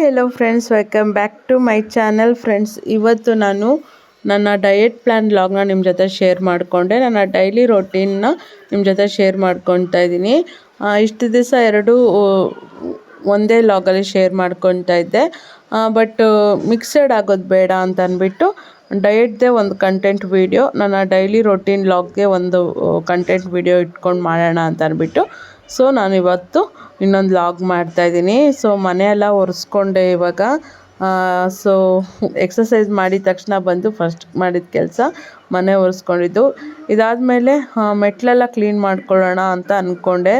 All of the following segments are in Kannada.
Hi hello friends welcome back to my channel friends ಇವತ್ತು ನಾನು ನನ್ನ ಡಯಟ್ ಪ್ಲ್ಯಾನ್ ಲಾಗ್ನ ನಿಮ್ಮ ಜೊತೆ ಶೇರ್ ಮಾಡಿಕೊಂಡೆ. ನನ್ನ ಡೈಲಿ ರೊಟೀನ್ನ ನಿಮ್ಮ ಜೊತೆ ಶೇರ್ ಮಾಡ್ಕೊತಾ ಇದ್ದೀನಿ. ಇಷ್ಟು ದಿವಸ ಎರಡು ಒಂದೇ ಲಾಗಲ್ಲಿ ಶೇರ್ ಮಾಡ್ಕೊತಾ ಇದ್ದೆ. ಬಟ್ ಮಿಕ್ಸಡ್ ಆಗೋದು ಬೇಡ ಅಂತ ಅಂದ್ಬಿಟ್ಟು ಡಯೆಟ್ದೇ ಒಂದು ಕಂಟೆಂಟ್ ವೀಡಿಯೋ ನನ್ನ ಡೈಲಿ ರೊಟೀನ್ ಲಾಗ್ಗೆ ಒಂದು ಕಂಟೆಂಟ್ ವೀಡಿಯೋ ಇಟ್ಕೊಂಡು ಮಾಡೋಣ ಅಂತ ಅಂದ್ಬಿಟ್ಟು ಸೊ ನಾನು ಇವತ್ತು ಇನ್ನೊಂದು ಲಾಗ್ ಮಾಡ್ತಾಯಿದ್ದೀನಿ ಸೊ ಮನೆಯೆಲ್ಲ ಒರೆಸ್ಕೊಂಡೆ ಇವಾಗ. ಸೊ ಎಕ್ಸಸೈಸ್ ಮಾಡಿದ ತಕ್ಷಣ ಬಂದು ಫಸ್ಟ್ ಮಾಡಿದ ಕೆಲಸ ಮನೆ ಒರೆಸ್ಕೊಂಡಿದ್ದು. ಇದಾದಮೇಲೆ ಮೆಟ್ಲೆಲ್ಲ ಕ್ಲೀನ್ ಮಾಡ್ಕೊಳ್ಳೋಣ ಅಂತ ಅಂದ್ಕೊಂಡೆ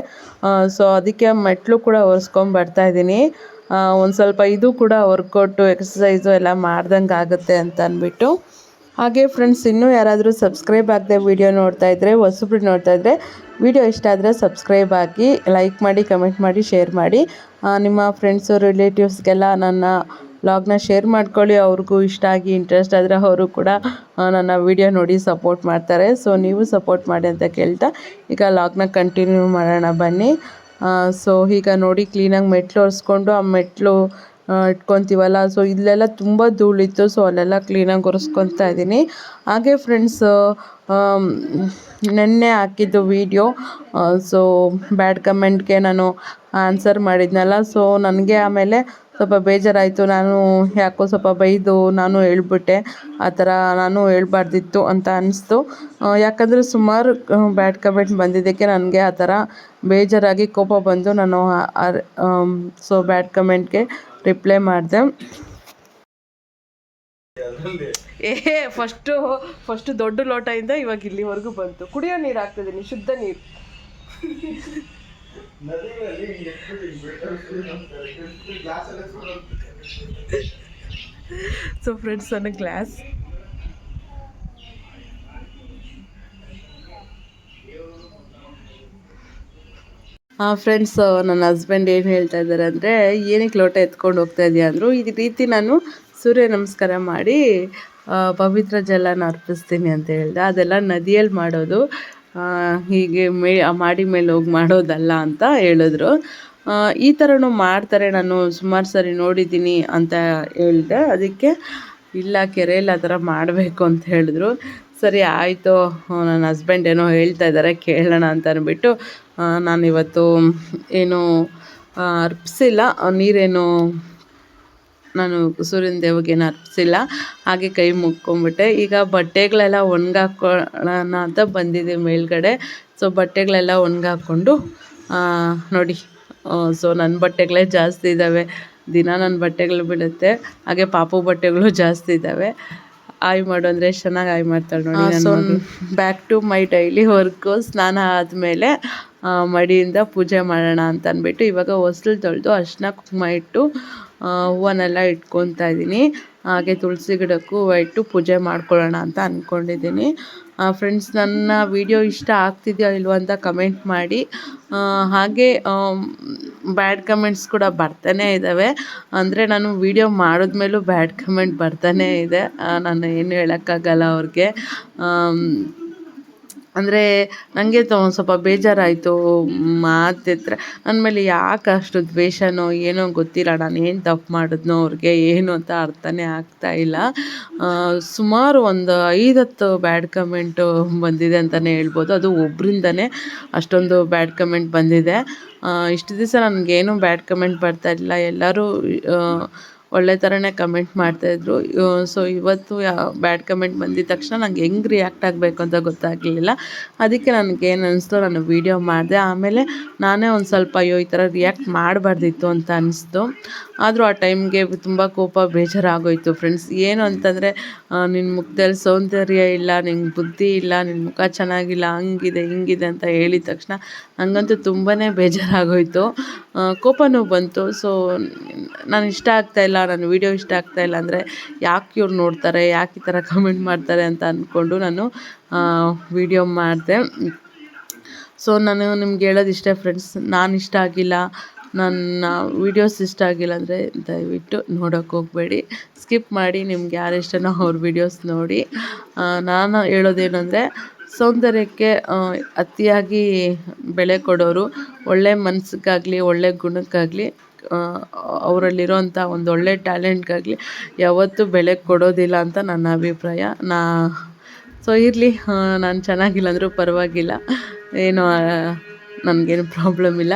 ಸೊ ಅದಕ್ಕೆ ಮೆಟ್ಲು ಕೂಡ ಒರೆಸ್ಕೊಂಡು ಬರ್ತಾಯಿದ್ದೀನಿ ಒಂದು ಸ್ವಲ್ಪ ಇದು ಕೂಡ ವರ್ಕೌಟು ಎಕ್ಸಸೈಸು ಎಲ್ಲ ಮಾಡ್ದಂಗೆ ಆಗುತ್ತೆ ಅಂತ ಅಂದ್ಬಿಟ್ಟು ಹಾಗೆ ಫ್ರೆಂಡ್ಸ್ ಇನ್ನೂ ಯಾರಾದರೂ ಸಬ್ಸ್ಕ್ರೈಬ್ ಆಗದೆ ವಿಡಿಯೋ ನೋಡ್ತಾ ಇದ್ದರೆ ಹೊಸಬ್ರು ನೋಡ್ತಾ ಇದ್ದರೆ ವಿಡಿಯೋ ಇಷ್ಟ ಆದರೆ ಸಬ್ಸ್ಕ್ರೈಬ್ ಆಗಿ ಲೈಕ್ ಮಾಡಿ ಕಮೆಂಟ್ ಮಾಡಿ ಶೇರ್ ಮಾಡಿ. ನಿಮ್ಮ ಫ್ರೆಂಡ್ಸು ರಿಲೇಟಿವ್ಸ್ಗೆಲ್ಲ ನನ್ನ ವ್ಲಾಗ್ನ ಶೇರ್ ಮಾಡ್ಕೊಳ್ಳಿ. ಅವ್ರಿಗೂ ಇಷ್ಟ ಆಗಿ ಇಂಟ್ರೆಸ್ಟ್ ಆದರೆ ಅವರು ಕೂಡ ನನ್ನ ವಿಡಿಯೋ ನೋಡಿ ಸಪೋರ್ಟ್ ಮಾಡ್ತಾರೆ. ಸೊ ನೀವು ಸಪೋರ್ಟ್ ಮಾಡಿ ಅಂತ ಕೇಳ್ತಾ, ಈಗ ಲಾಗ್ನ ಕಂಟಿನ್ಯೂ ಮಾಡೋಣ ಬನ್ನಿ. ಸೊ ಈಗ ನೋಡಿ ಕ್ಲೀನಾಗಿ ಮೆಟ್ಲು ಒರೆಸ್ಕೊಂಡು, ಆ ಮೆಟ್ಲು ಇಟ್ಕೊತೀವಲ್ಲ. ಸೊ ಇಲ್ಲೆಲ್ಲ ತುಂಬ ಧೂಳಿತ್ತು. ಸೊ ಅಲ್ಲೆಲ್ಲ ಕ್ಲೀನಾಗಿ ಒರೆಸ್ಕೊತಾ ಇದ್ದೀನಿ. ಹಾಗೆ ಫ್ರೆಂಡ್ಸ್ ನೆನ್ನೆ ಹಾಕಿದ್ದು ವೀಡಿಯೋ ಸೊ ಬ್ಯಾಡ್ ಕಮೆಂಟ್ಗೆ ನಾನು ಆನ್ಸರ್ ಮಾಡಿದ್ನಲ್ಲ. ಸೊ ನನಗೆ ಆಮೇಲೆ ಸ್ವಲ್ಪ ಬೇಜಾರಾಯಿತು. ನಾನು ಯಾಕೋ ಸ್ವಲ್ಪ ಬೈದು ನಾನು ಹೇಳ್ಬಿಟ್ಟೆ. ಆ ಥರ ನಾನು ಹೇಳ್ಬಾರ್ದಿತ್ತು ಅಂತ ಅನ್ನಿಸ್ತು ಯಾಕಂದರೆ ಸುಮಾರು ಬ್ಯಾಡ್ ಕಮೆಂಟ್ ಬಂದಿದ್ದಕ್ಕೆ ನನಗೆ ಆ ಥರ ಬೇಜಾರಾಗಿ ಕೋಪ ಬಂದು ನಾನು ಸೊ ಬ್ಯಾಡ್ ಕಮೆಂಟ್ಗೆ ರಿಪ್ಲೈ ಮಾಡಿದೆ. ಏ ಫಸ್ಟು ಫಸ್ಟು ದೊಡ್ಡ ಲೋಟದಿಂದ ಇವಾಗ ಇಲ್ಲಿವರೆಗೂ ಬಂತು. ಕುಡಿಯೋ ನೀರು ಹಾಕ್ತಿದ್ದೀನಿ ಶುದ್ಧ ನೀರು. ಸೊ ಫ್ರೆಂಡ್ಸ್ ನನ್ನ ಗ್ಲಾಸ್ ಫ್ರೆಂಡ್ಸ್ ನನ್ನ ಹಸ್ಬೆಂಡ್ ಏನು ಹೇಳ್ತಾ ಇದ್ದಾರೆ ಅಂದರೆ, ಏನಕ್ಕೆ ಲೋಟ ಎತ್ಕೊಂಡು ಹೋಗ್ತಾ ಇದೆಯಾ ಅಂದರು, ಈ ರೀತಿ ನಾನು ಸೂರ್ಯ ನಮಸ್ಕಾರ ಮಾಡಿ ಪವಿತ್ರ ಜಲನ ಅರ್ಪಿಸ್ತೀನಿ ಅಂತ ಹೇಳಿದೆ. ಅದೆಲ್ಲ ನದಿಯಲ್ಲಿ ಮಾಡೋದು ಹೀಗೆ ಮೇ ಮಾಡಿ ಮೇಲೆ ಹೋಗಿ ಮಾಡೋದಲ್ಲ ಅಂತ ಹೇಳಿದ್ರು. ಈ ಥರನೂ ಮಾಡ್ತಾರೆ, ನಾನು ಸುಮಾರು ಸರಿ ನೋಡಿದ್ದೀನಿ ಅಂತ ಹೇಳಿದೆ. ಅದಕ್ಕೆ, ಇಲ್ಲ ಕೆರೆಯಲ್ಲಿ ಆ ಥರ ಮಾಡಬೇಕು ಅಂತ ಹೇಳಿದ್ರು. ಸರಿ, ಆಯಿತು. ನನ್ನ ಹಸ್ಬೆಂಡ್ ಏನೋ ಹೇಳ್ತಾ ಇದ್ದಾರೆ ಕೇಳೋಣ ಅಂತ ಅಂದ್ಬಿಟ್ಟು ನಾನಿವತ್ತು ಏನು ಅರ್ಪಿಸಿಲ್ಲ. ನೀರೇನು, ನಾನು ಸೂರ್ಯನ ದೇವಗೇನು ಅರ್ಪಿಸಿಲ್ಲ. ಹಾಗೆ ಕೈ ಮುಕ್ಕೊಂಬಿಟ್ಟೆ ಈಗ ಬಟ್ಟೆಗಳೆಲ್ಲ ಒಣಗಾಕೊಳ್ಳೋಣ ಅಂತ ಬಂದಿದೆ ಮೇಲ್ಗಡೆ. ಸೊ ಬಟ್ಟೆಗಳೆಲ್ಲ ಒಣಗಾಕ್ಕೊಂಡು ನೋಡಿ. ಸೊ ನನ್ನ ಬಟ್ಟೆಗಳೇ ಜಾಸ್ತಿ ಇದ್ದಾವೆ ದಿನ ನನ್ನ ಬಟ್ಟೆಗಳು ಬಿಡುತ್ತೆ. ಹಾಗೆ ಪಾಪು ಬಟ್ಟೆಗಳು ಜಾಸ್ತಿ ಇದ್ದಾವೆ ಆಯ್ ಮಾಡು ಅಂದ್ರೆ ಎಷ್ಟು ಚೆನ್ನಾಗಿ ಆಯ್ ಮಾಡ್ತಾಳೆ ನೋಡಿ so back to my daily work ಸ್ನಾನ ಆದ್ಮೇಲೆ ಮಡಿಯಿಂದ ಪೂಜೆ ಮಾಡೋಣ ಅಂತ ಅಂದ್ಬಿಟ್ಟು ಇವಾಗ ಹೊಸ್ಲು ತೊಳೆದು ಅರ್ಶಿನ ಕುಂಕುಮ ಇಟ್ಟು ಹೂವನ್ನೆಲ್ಲ ಇಟ್ಕೊತಾ ಇದ್ದೀನಿ ಹಾಗೆ ತುಳಸಿ ಗಿಡಕ್ಕೂ ಇಟ್ಟು ಪೂಜೆ ಮಾಡ್ಕೊಳ್ಳೋಣ ಅಂತ ಅಂದ್ಕೊಂಡಿದ್ದೀನಿ ಫ್ರೆಂಡ್ಸ್ ನನ್ನ ವಿಡಿಯೋ ಇಷ್ಟ ಆಗ್ತಿದೆಯೋ ಇಲ್ವೋ ಅಂತ ಕಮೆಂಟ್ ಮಾಡಿ. ಹಾಗೆ ಬ್ಯಾಡ್ ಕಮೆಂಟ್ಸ್ ಕೂಡ ಬರ್ತಾನೇ ಇದ್ದಾವೆ ಅಂದರೆ ನಾನು ವೀಡಿಯೋ ಮಾಡಿದ್ಮೇಲೂ ಬ್ಯಾಡ್ ಕಮೆಂಟ್ ಬರ್ತಾನೇ ಇದೆ. ನಾನು ಏನು ಹೇಳೋಕ್ಕಾಗಲ್ಲ ಅವ್ರಿಗೆ. ಅಂದರೆ ನನಗೆ ತ ಸ್ವಲ್ಪ ಬೇಜಾರಾಯಿತು. ಮಾತಿದ್ರೆ ನನ್ನ ಮೇಲೆ ಯಾಕೆ ಅಷ್ಟು ದ್ವೇಷನೋ ಏನೋ ಗೊತ್ತಿಲ್ಲ. ನಾನು ಏನು ತಪ್ಪು ಮಾಡಿದ್ನೋ ಅವ್ರಿಗೆ ಏನು ಅಂತ ಅರ್ಥನೇ ಆಗ್ತಾ ಇಲ್ಲ. ಸುಮಾರು ಒಂದು ಐದು ಹತ್ತು ಬ್ಯಾಡ್ ಕಮೆಂಟು ಬಂದಿದೆ ಅಂತಲೇ ಹೇಳ್ಬೋದು. ಅದು ಒಬ್ಬರಿಂದನೇ ಅಷ್ಟೊಂದು ಬ್ಯಾಡ್ ಕಮೆಂಟ್ ಬಂದಿದೆ. ಇಷ್ಟು ದಿವಸ ನನಗೇನು ಬ್ಯಾಡ್ ಕಮೆಂಟ್ ಬರ್ತಾ ಇಲ್ಲ ಎಲ್ಲರೂ ಒಳ್ಳೆ ಥರನೇ ಕಮೆಂಟ್ ಮಾಡ್ತಾಯಿದ್ರು ಸೊ ಇವತ್ತು ಬ್ಯಾಡ್ ಕಮೆಂಟ್ ಬಂದಿದ ತಕ್ಷಣ ನಂಗೆ ಹೆಂಗೆ ರಿಯಾಕ್ಟ್ ಆಗಬೇಕು ಅಂತ ಗೊತ್ತಾಗಲಿಲ್ಲ. ಅದಕ್ಕೆ ನನಗೇನು ಅನ್ನಿಸ್ತು ನಾನು ವೀಡಿಯೋ ಮಾಡಿದೆ. ಆಮೇಲೆ ನಾನೇ ಒಂದು ಸ್ವಲ್ಪ ಅಯ್ಯೋ, ಈ ಥರ ರಿಯಾಕ್ಟ್ ಮಾಡಬಾರ್ದಿತ್ತು ಅಂತ ಅನ್ನಿಸ್ತು ಆದರೂ ಆ ಟೈಮ್ಗೆ ತುಂಬ ಕೋಪ ಬೇಜಾರಾಗೋಯಿತು ಫ್ರೆಂಡ್ಸ್ ಏನು ಅಂತಂದರೆ ನಿನ್ನ ಮುಖದಲ್ಲಿ ಸೌಂದರ್ಯ ಇಲ್ಲ ನಿನ್ನ ಬುದ್ಧಿ ಇಲ್ಲ ನಿನ್ನ ಮುಖ ಚೆನ್ನಾಗಿಲ್ಲ, ಹಂಗಿದೆ, ಹಿಂಗಿದೆ ಅಂತ ಹೇಳಿದ ತಕ್ಷಣ ನನಗಂತೂ ತುಂಬಾ ಬೇಜಾರಾಗೋಯಿತು. ಕೋಪನೂ ಬಂತು. ಸೊ ನಾನು ಇಷ್ಟ ಆಗ್ತಾಯಿಲ್ಲ ನನ್ನ ವೀಡಿಯೋ ಇಷ್ಟ ಆಗ್ತಾಯಿಲ್ಲ ಅಂದರೆ ಯಾಕೆ ಇವ್ರು ನೋಡ್ತಾರೆ, ಯಾಕೆ ಈ ಥರ ಕಮೆಂಟ್ ಮಾಡ್ತಾರೆ ಅಂತ ಅಂದ್ಕೊಂಡು ನಾನು ವೀಡಿಯೋ ಮಾಡಿದೆ. ಸೊ ನಾನು ನಿಮ್ಗೆ ಹೇಳೋದು ಇಷ್ಟೇ ಫ್ರೆಂಡ್ಸ್ ನಾನು ಇಷ್ಟ ಆಗಿಲ್ಲ, ನನ್ನ ವೀಡಿಯೋಸ್ ಇಷ್ಟ ಆಗಿಲ್ಲ ಅಂದರೆ ದಯವಿಟ್ಟು ನೋಡೋಕೆ ಹೋಗಬೇಡಿ. ಸ್ಕಿಪ್ ಮಾಡಿ, ನಿಮ್ಗೆ ಯಾರು ಇಷ್ಟನೋ ಅವ್ರ ವೀಡಿಯೋಸ್ ನೋಡಿ. ನಾನು ಹೇಳೋದೇನೆಂದರೆ ಸೌಂದರ್ಯಕ್ಕೆ ಅತಿಯಾಗಿ ಬೆಲೆ ಕೊಡೋರು ಒಳ್ಳೆಯ ಮನಸ್ಸಿಗಾಗಲಿ, ಒಳ್ಳೆ ಗುಣಕ್ಕಾಗಲಿ ಅವರಲ್ಲಿರೋಂಥ ಒಂದು ಒಳ್ಳೆ ಟ್ಯಾಲೆಂಟ್ಗಾಗಲಿ ಯಾವತ್ತೂ ಬೆಲೆ ಕೊಡೋದಿಲ್ಲ ಅಂತ ನನ್ನ ಅಭಿಪ್ರಾಯ. ನಾ, ಸೊ, ಇರಲಿ ನಾನು ಚೆನ್ನಾಗಿಲ್ಲ ಅಂದರೂ ಪರವಾಗಿಲ್ಲ. ಏನು ನನಗೇನು ಪ್ರಾಬ್ಲಮ್ ಇಲ್ಲ.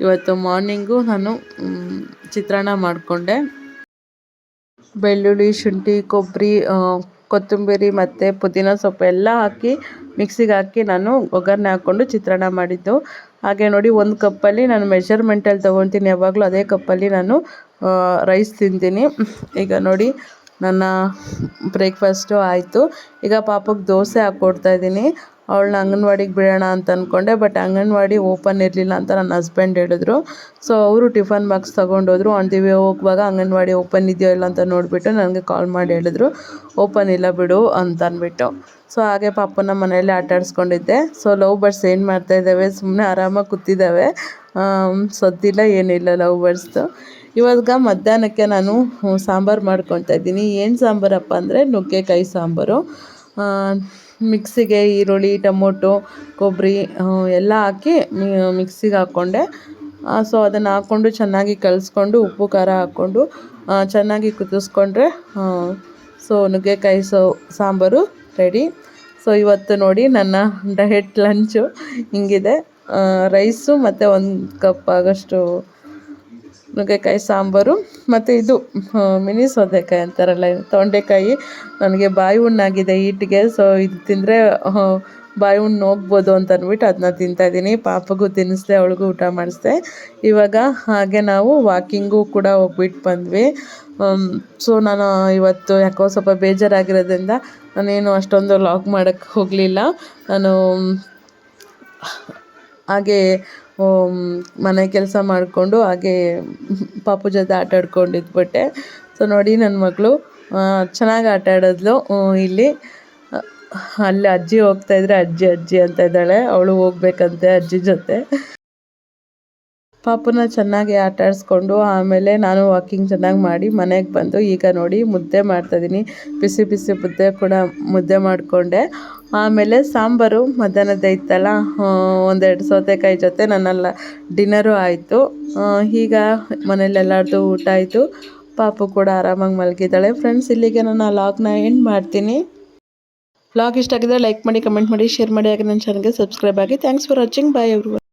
ಇವತ್ತು ಮಾರ್ನಿಂಗು ನಾನು ಚಿತ್ರಾನ್ನ ಮಾಡಿಕೊಂಡೆ. ಬೆಳ್ಳುಳ್ಳಿ, ಶುಂಠಿ ಕೊಬ್ಬರಿ ಕೊತ್ತಂಬರಿ ಮತ್ತು ಪುದೀನ ಸೊಪ್ಪು ಎಲ್ಲ ಹಾಕಿ ಮಿಕ್ಸಿಗೆ ಹಾಕಿ ನಾನು ಒಗ್ಗರಣೆ ಹಾಕ್ಕೊಂಡು ಚಿತ್ರಾನ್ನ ಮಾಡಿದ್ದು. ಹಾಗೆ ನೋಡಿ ಒಂದು ಕಪ್ಪಲ್ಲಿ ನಾನು ಮೆಷರ್ಮೆಂಟಲ್ಲಿ ತೊಗೊತೀನಿ ಯಾವಾಗಲೂ ಅದೇ ಕಪ್ಪಲ್ಲಿ ನಾನು ರೈಸ್ ತಿಂತೀನಿ. ಈಗ ನೋಡಿ ನನ್ನ ಬ್ರೇಕ್ಫಾಸ್ಟು ಆಯಿತು. ಈಗ ಪಾಪಕ್ಕೆ ದೋಸೆ ಹಾಕ್ಕೊಡ್ತಾಯಿದ್ದೀನಿ ಅವಳನ್ನ ಅಂಗನವಾಡಿಗೆ ಬಿಡೋಣ ಅಂತ ಅಂದ್ಕೊಂಡೆ ಬಟ್ ಅಂಗನವಾಡಿ ಓಪನ್ ಇರಲಿಲ್ಲ ಅಂತ ನನ್ನ ಹಸ್ಬೆಂಡ್ ಹೇಳಿದ್ರು. ಸೊ ಅವರು ಟಿಫನ್ ಬಾಕ್ಸ್ ತೊಗೊಂಡೋದ್ರು. ಆನ್ ದಿ ಹೋಗುವಾಗ ಅಂಗನವಾಡಿ ಓಪನ್ ಇದೆಯೋ ಇಲ್ಲ ಅಂತ ನೋಡಿಬಿಟ್ಟು ನನಗೆ ಕಾಲ್ ಮಾಡಿ ಹೇಳಿದ್ರು. ಓಪನ್ ಇಲ್ಲ ಬಿಡು ಅಂತ ಅಂದ್ಬಿಟ್ಟು ಸೊ ಹಾಗೆ ಪಾಪನ ಮನೆಯಲ್ಲೇ ಆಟ ಆಡಿಸ್ಕೊಂಡಿದ್ದೆ. ಸೊ ಲವ್ ಬರ್ಡ್ಸ್ ಏನು ಮಾಡ್ತಾ ಇದ್ದಾವೆ? ಸುಮ್ಮನೆ ಆರಾಮಾಗಿ ಕೂತಿದ್ದಾವೆ. ಸದ್ದಿಲ್ಲ ಏನಿಲ್ಲ ಲವ್ ಬರ್ಡ್ಸ್ದು. ಇವಾಗ ಮಧ್ಯಾಹ್ನಕ್ಕೆ ನಾನು ಸಾಂಬಾರು ಮಾಡ್ಕೊತಾ ಇದ್ದೀನಿ. ಏನು ಸಾಂಬಾರಪ್ಪ ಅಂದರೆ ನುಗ್ಗೆಕಾಯಿ ಸಾಂಬಾರು. ಮಿಕ್ಸಿಗೆ ಈರುಳ್ಳಿ, ಟೊಮೊಟೊ, ಕೊಬ್ಬರಿ ಎಲ್ಲ ಹಾಕಿ ಮಿಕ್ಸಿಗೆ ಹಾಕ್ಕೊಂಡೆ. ಸೊ ಅದನ್ನು ಹಾಕ್ಕೊಂಡು ಚೆನ್ನಾಗಿ ಕಲಿಸ್ಕೊಂಡು ಉಪ್ಪು, ಖಾರ ಹಾಕ್ಕೊಂಡು ಚೆನ್ನಾಗಿ ಕುದಿಸ್ಕೊಂಡ್ರೆ ಸೊ ನುಗ್ಗೆಕಾಯಿ ಸೊ ಸಾಂಬಾರು ರೆಡಿ ಸೊ ಇವತ್ತು ನೋಡಿ ನನ್ನ ಡಯಟ್ ಲಂಚು ಹಿಂಗಿದೆ. ರೈಸು ಮತ್ತು ಒಂದು ಕಪ್ ಆಗೋಷ್ಟು ನುಗ್ಗೆಕಾಯಿ, ಸಾಂಬಾರು ಮತ್ತು ಇದು ಮಿನಿ ಸೌತೆಕಾಯಿ ಅಂತಾರಲ್ಲ ತೊಂಡೆಕಾಯಿ. ನನಗೆ ಬಾಯಿ ಹುಣ್ಣಾಗಿದೆ ಈಟಿಗೆ ಸೊ ಇದು ತಿಂದರೆ ಬಾಯಿ ಹುಣ್ಣು ಹೋಗ್ಬೋದು ಅಂತ ಅಂದ್ಬಿಟ್ಟು ಅದನ್ನ ತಿಂತಾಯಿದ್ದೀನಿ ಪಾಪಗೂ ತಿನ್ನಿಸ್ದೆ, ಅವಳಿಗೂ ಊಟ ಮಾಡಿಸ್ದೆ. ಇವಾಗ ಹಾಗೆ ನಾವು ವಾಕಿಂಗು ಕೂಡ ಹೋಗ್ಬಿಟ್ಟು ಬಂದ್ವಿ. ಸೊ ನಾನು ಇವತ್ತು ಯಾಕೋ ಸ್ವಲ್ಪ ಬೇಜಾರಾಗಿರೋದ್ರಿಂದ ನಾನೇನು ಅಷ್ಟೊಂದು ಲಾಗ್ ಮಾಡೋಕ್ಕೆ ಹೋಗಲಿಲ್ಲ. ನಾನು, ಹಾಗೆ ಮನೆ ಕೆಲಸ ಮಾಡಿಕೊಂಡು ಹಾಗೆ ಪಾಪು ಜೊತೆ ಆಟ ಆಡ್ಕೊಂಡು ಇದ್ಬಿಟ್ಟೆ ಸೊ ನೋಡಿ ನನ್ನ ಮಗಳು ಚೆನ್ನಾಗಿ ಆಟ ಆಡಿದ್ಲು ಇಲ್ಲಿ. ಅಲ್ಲಿ ಅಜ್ಜಿ ಹೋಗ್ತಾಯಿದ್ರೆ ಅಜ್ಜಿ ಅಜ್ಜಿ ಅಂತ ಇದ್ದಾಳೆ. ಅವಳು ಹೋಗ್ಬೇಕಂತೆ ಅಜ್ಜಿ ಜೊತೆ. ಪಾಪುನ ಚೆನ್ನಾಗಿ ಆಟ ಆಡಿಸ್ಕೊಂಡು ಆಮೇಲೆ ನಾನು ವಾಕಿಂಗ್ ಚೆನ್ನಾಗಿ ಮಾಡಿ ಮನೆಗೆ ಬಂದು ಈಗ ನೋಡಿ ಮುದ್ದೆ ಮಾಡ್ತಾಯಿದ್ದೀನಿ ಬಿಸಿ ಬಿಸಿ ಮುದ್ದೆ ಕೂಡ ಮುದ್ದೆ ಮಾಡಿಕೊಂಡೆ. ಆಮೇಲೆ ಸಾಂಬಾರು ಮಧ್ಯಾಹ್ನದ ಇತ್ತಲ್ಲ ಒಂದೆರಡು ಸೌತೆಕಾಯಿ ಜೊತೆ ನನ್ನೆಲ್ಲ ಡಿನ್ನರು ಆಯಿತು. ಈಗ ಮನೇಲಿ ಎಲ್ಲರದು ಊಟ ಆಯಿತು. ಪಾಪು ಕೂಡ ಆರಾಮಾಗಿ ಮಲಗಿದ್ದಾಳೆ. ಫ್ರೆಂಡ್ಸ್ ಇಲ್ಲಿಗೆ ನಾನು ಆ ಲಾಗ್ನ ಎಂಡ್ ಮಾಡ್ತೀನಿ. ಲಾಗ್ ಇಷ್ಟ ಆಗಿದ್ರೆ ಲೈಕ್ ಮಾಡಿ ಕಮೆಂಟ್ ಮಾಡಿ ಶೇರ್ ಮಾಡಿ, ಹಾಗೆ ನನ್ನ ಚಾನಲ್ಗೆ ಸಬ್ಸ್ಕ್ರೈಬ್ ಆಗಿ. Thanks for watching bye every